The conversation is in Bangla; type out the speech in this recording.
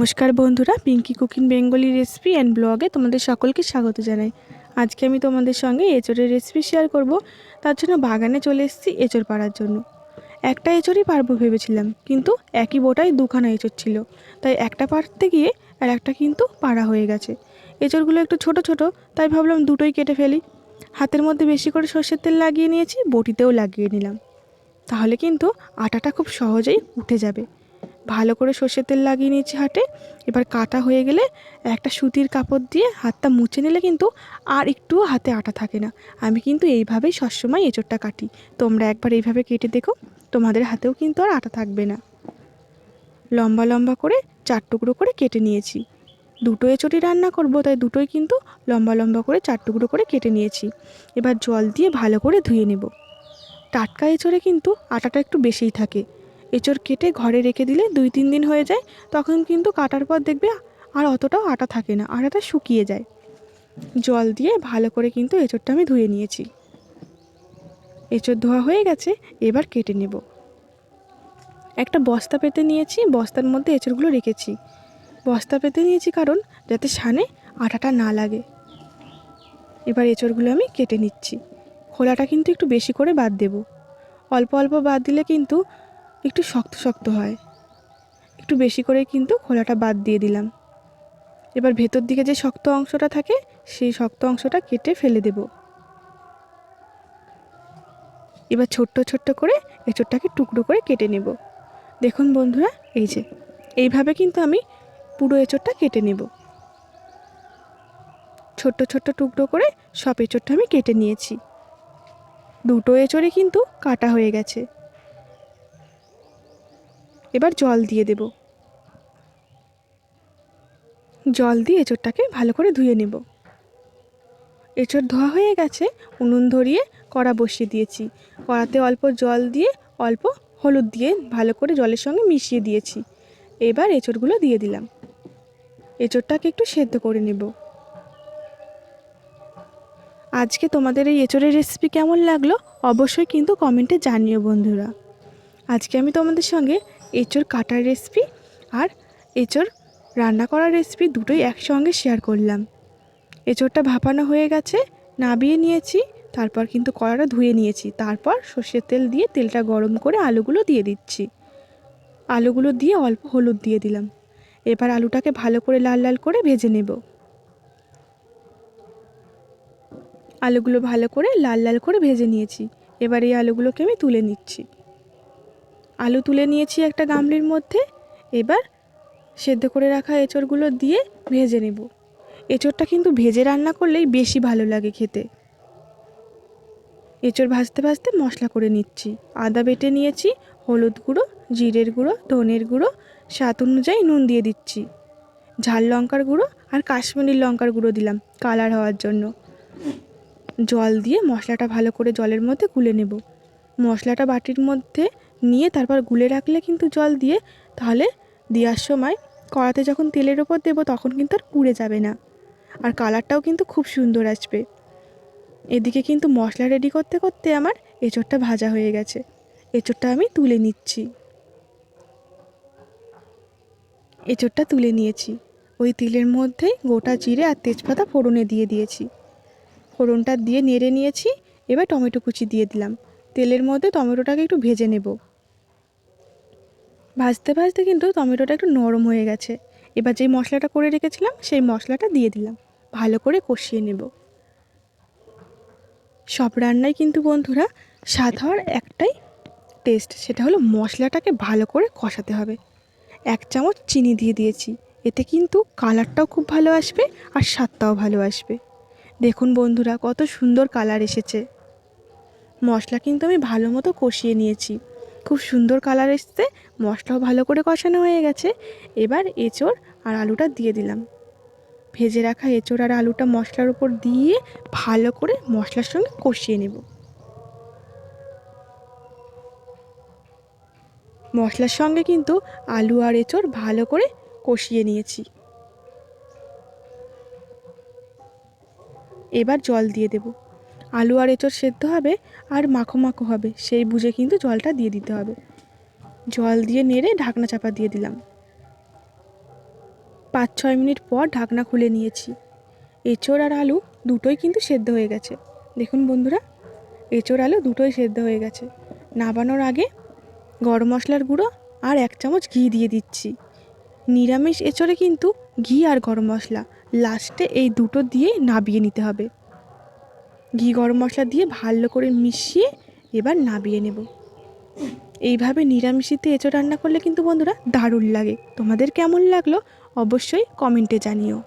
নমস্কার বন্ধুরা Pinky cooking Bengali recipe and ব্লগে তোমাদের সকলকে স্বাগত জানাই। আজকে আমি তোমাদের সঙ্গে এঁচড়ের রেসিপি শেয়ার করব। তার জন্য বাগানে চলে এসেছি এঁচড় পাড়ার জন্য। একটা এঁচড়ই পারব ভেবেছিলাম, কিন্তু একই বোটায় দুখানা এঁচড় ছিল। তাই একটা পাড়তে গিয়ে আর একটা কিন্তু পাড়া হয়ে গেছে। এঁচড়গুলো একটু ছোট ছোট, তাই ভাবলাম দুটোই কেটে ফেলি। হাতের মধ্যে বেশি করে সর্ষের তেল লাগিয়ে নিয়েছি, বটিতেও লাগিয়ে নিলাম। তাহলে কিন্তু আটাটা খুব সহজেই উঠে যাবে। ভালো করে সর্ষের তেল লাগিয়ে নিয়েছি হাটে এবার কাটা হয়ে গেলে একটা সুতির কাপড় দিয়ে হাতটা মুছে নিলে কিন্তু আর একটুও হাতে আটা থাকে না। আমি কিন্তু এইভাবেই সবসময় এঁচোড়টা কাটি। তোমরা একবার এইভাবে কেটে দেখো, তোমাদের হাতেও কিন্তু আর আটা থাকবে না। লম্বা লম্বা করে চার টুকরো করে কেটে নিয়েছি। দুটো এঁচড়ি রান্না করব, তাই দুটোই কিন্তু লম্বা লম্বা করে চার টুকরো করে কেটে নিয়েছি। এবার জল দিয়ে ভালো করে ধুয়ে নেব। টাটকা এঁচড়ে কিন্তু আটাটা একটু বেশিই থাকে। এঁচড় কেটে ঘরে রেখে দিলে দুই তিন দিন হয়ে যায়, তখন কিন্তু কাটার পর দেখবে আর অতটাও আটা থাকে না, আটাটা শুকিয়ে যায়। জল দিয়ে ভালো করে কিন্তু এঁচড়টা আমি ধুয়ে নিয়েছি। এঁচড় ধোয়া হয়ে গেছে, এবার কেটে নেব। একটা বস্তা পেতে নিয়েছি, বস্তার মধ্যে এঁচড়গুলো রেখেছি। বস্তা পেতে নিয়েছি কারণ যাতে সানে আটাটা না লাগে। এবার এঁচড়গুলো আমি কেটে নিচ্ছি। খোলাটা কিন্তু একটু বেশি করে বাদ দেব। অল্প অল্প বাদ দিলে কিন্তু একটু শক্ত শক্ত হয়। একটু বেশি করে কিন্তু খোলাটা বাদ দিয়ে দিলাম। এবার ভেতর দিকে যে শক্ত অংশটা থাকে, সেই শক্ত অংশটা কেটে ফেলে দেব। এবার ছোট্ট ছোট্ট করে এঁচোড়টাকে টুকরো করে কেটে নেব। দেখুন বন্ধুরা, এই যে, এইভাবে কিন্তু আমি পুরো এঁচোড়টা কেটে নেব। ছোট্ট ছোট্ট টুকরো করে সব এঁচোড়টা আমি কেটে নিয়েছি। দুটো এঁচড়ে কিন্তু কাটা হয়ে গেছে। এবার জল দিয়ে দেব। জল দিয়ে এঁচড়টাকে ভালো করে ধুয়ে নেব। এঁচড় ধোয়া হয়ে গেছে, উনুন ধরিয়ে কড়া বসিয়ে দিয়েছি। কড়াতে অল্প জল দিয়ে, অল্প হলুদ দিয়ে ভালো করে জলের সঙ্গে মিশিয়ে দিয়েছি। এবার এঁচড়গুলো দিয়ে দিলাম। এঁচড়টাকে একটু সেদ্ধ করে নেব। আজকে তোমাদের এই এঁচড়ের রেসিপি কেমন লাগল? অবশ্যই কিন্তু কমেন্টে জানিও বন্ধুরা। আজকে আমি তোমাদের সঙ্গে এঁচড় কাটার রেসিপি আর এঁচড় রান্না করার রেসিপি দুটোই একসঙ্গে শেয়ার করলাম। এঁচড়টা ভাপানো হয়ে গেছে, নাবিয়ে নিয়েছি, তারপর কিন্তু কড়াটা ধুয়ে নিয়েছি, তারপর সর্ষের তেল দিয়ে তেলটা গরম করে আলুগুলো দিয়ে দিচ্ছি। আলুগুলো দিয়ে অল্প হলুদ দিয়ে দিলাম। এবার আলুটাকে ভালো করে লাল লাল করে ভেজে নেব। আলুগুলো ভালো করে লাল লাল করে ভেজে নিয়েছি। এবার এই আলুগুলোকে আমি তুলে নিচ্ছি। আলু তুলে নিয়েছি একটা গামলির মধ্যে। এবার সেদ্ধ করে রাখা এঁচড়গুলো দিয়ে ভেজে নেব। এঁচড়টা কিন্তু ভেজে রান্না করলেই বেশি ভালো লাগে খেতে। এঁচড় ভাজতে ভাজতে মশলা করে নিচ্ছি। আদা বেটে নিয়েছি, হলুদ গুঁড়ো, জিরের গুঁড়ো, ধনের গুঁড়ো, স্বাদ অনুযায়ী নুন দিয়ে দিচ্ছি। ঝাল লঙ্কার গুঁড়ো আর কাশ্মীরি লঙ্কার গুঁড়ো দিলাম কালার হওয়ার জন্য। জল দিয়ে মশলাটা ভালো করে জলের মধ্যে গুলে নেব। মশলাটা বাটির মধ্যে নিয়ে তারপর গুলে রাখলে কিন্তু জল দিয়ে তাহলে দেওয়ার সময় কড়াতে যখন তেলের ওপর দেবো তখন কিন্তু আর পুড়ে যাবে না। আর কালারটাও কিন্তু খুব সুন্দর আসবে। এদিকে কিন্তু মশলা রেডি করতে করতে আমার এঁচড়টা ভাজা হয়ে গেছে। এঁচড়টা আমি তুলে নিচ্ছি। এঁচড়টা তুলে নিয়েছি। ওই তেলের মধ্যেই গোটা জিরে আর তেজপাতা ফোড়নে দিয়ে দিয়েছি। ফোড়নটা দিয়ে নেড়ে নিয়েছি। এবার টমেটো কুচি দিয়ে দিলাম। তেলের মধ্যে টমেটোটাকে একটু ভেজে নেব। ভাজতে ভাজতে কিন্তু টমেটোটা একটু নরম হয়ে গেছে। এবার যেই মশলাটা করে রেখেছিলাম, সেই মশলাটা দিয়ে দিলাম। ভালো করে কষিয়ে নেব। সব রান্নায় কিন্তু বন্ধুরা স্বাদ হওয়ার একটাই টেস্ট সেটা হলো মশলাটাকে ভালো করে কষাতে হবে। এক চামচ চিনি দিয়ে দিয়েছি। এতে কিন্তু কালারটাও খুব ভালো আসবে আর স্বাদটাও ভালো আসবে। দেখুন বন্ধুরা, কত সুন্দর কালার এসেছে। মশলা কিন্তু আমি ভালো মতো কষিয়ে নিয়েছি। খুব সুন্দর কালার এসছে, মশলাও ভালো করে কষানো হয়ে গেছে। এবার এঁচড় আর আলুটা দিয়ে দিলাম। ভেজে রাখা এঁচড় আর আলুটা মশলার উপর দিয়ে ভালো করে মশলার সঙ্গে কষিয়ে নেব। মশলার সঙ্গে কিন্তু আলু আর এঁচড় ভালো করে কষিয়ে নিয়েছি। এবার জল দিয়ে দেব। আলু আর এঁচড় সেদ্ধ হবে আর মাখো মাখো হবে। সেই বুঝে কিন্তু জলটা দিয়ে দিতে হবে। জল দিয়ে নেড়ে ঢাকনা চাপা দিয়ে দিলাম। পাঁচ ছয় মিনিট পর ঢাকনা খুলে নিয়েছি। এঁচোড় আর আলু দুটোই কিন্তু সেদ্ধ হয়ে গেছে। দেখুন বন্ধুরা, এঁচোড় আলু দুটোই সেদ্ধ হয়ে গেছে। নাবানোর আগে গরম মশলার গুঁড়ো আর এক চামচ ঘি দিয়ে দিচ্ছি। নিরামিষ এঁচোড়ে কিন্তু ঘি আর গরম মশলা। লাস্টে এই দুটো দিয়ে নাবিয়ে নিতে হবে। ঘি গরম মশলা দিয়ে ভালো করে মিশিয়ে এবার নাবিয়ে নেব। এইভাবে নিরামিষিতে এঁচো রান্না করলে কিন্তু বন্ধুরা দারুণ লাগে। তোমাদের কেমন লাগল অবশ্যই কমেন্টে জানিও।